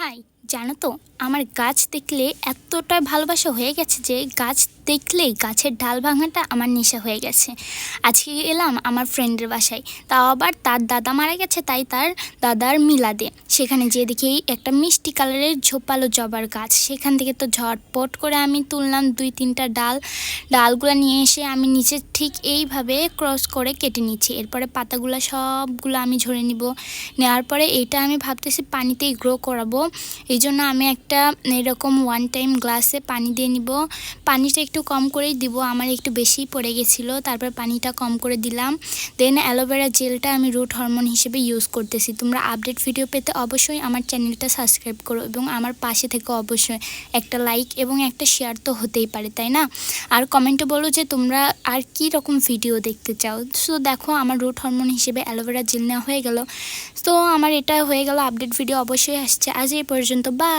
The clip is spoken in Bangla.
হাই, জানো তো, আমার গাছ দেখলে এতটা ভালোবাসা হয়ে গেছে যে গাছ দেখলেই গাছের ডাল ভাঙাটা আমার নেশা হয়ে গেছে। আজকে এলাম আমার ফ্রেন্ডের বাসায়, তাও আবার তার দাদা মারা গেছে, তাই তার দাদার মিলাদে। সেখানে যেয়ে দেখি একটা মিষ্টি কালারের ঝোপালো জবার গাছ। সেখান থেকে তো ঝটপট করে আমি তুললাম দুই তিনটা ডাল। ডালগুলো নিয়ে এসে আমি নিচে ঠিক এইভাবে ক্রস করে কেটে নিচ্ছি। এরপরে পাতাগুলো সবগুলো আমি ঝরে নিব। নেওয়ার পরে এটা আমি ভাবতেছি পানিতেই গ্রো করাবো। এই জন্য আমি একটা এরকম ওয়ান টাইম গ্লাসে পানি দিয়ে নিব। পানিটা একটু কম করেই দিব, আমার একটু বেশি পড়ে গেছিল, তারপর পানিটা কম করে দিলাম। দেন অ্যালোভেরা জেলটা আমি রুট হরমোন হিসেবে ইউজ করতেছি। তোমরা আপডেট ভিডিও পেতে অবশ্যই আমার চ্যানেলটা সাবস্ক্রাইব করো এবং আমার পাশে থেকে অবশ্যই। একটা লাইক এবং একটা শেয়ার তো হতেই পারে, তাই না? আর কমেন্টে বলো যে তোমরা আর কি রকম ভিডিও দেখতে চাও। সো দেখো, আমার রুট হরমোন হিসেবে অ্যালোভেরা জেল নেওয়া হয়ে গেল। তো আমার এটা হয়ে গেল আপডেট ভিডিও অবশ্যই আসছে। আজ এই পর্যন্ত বা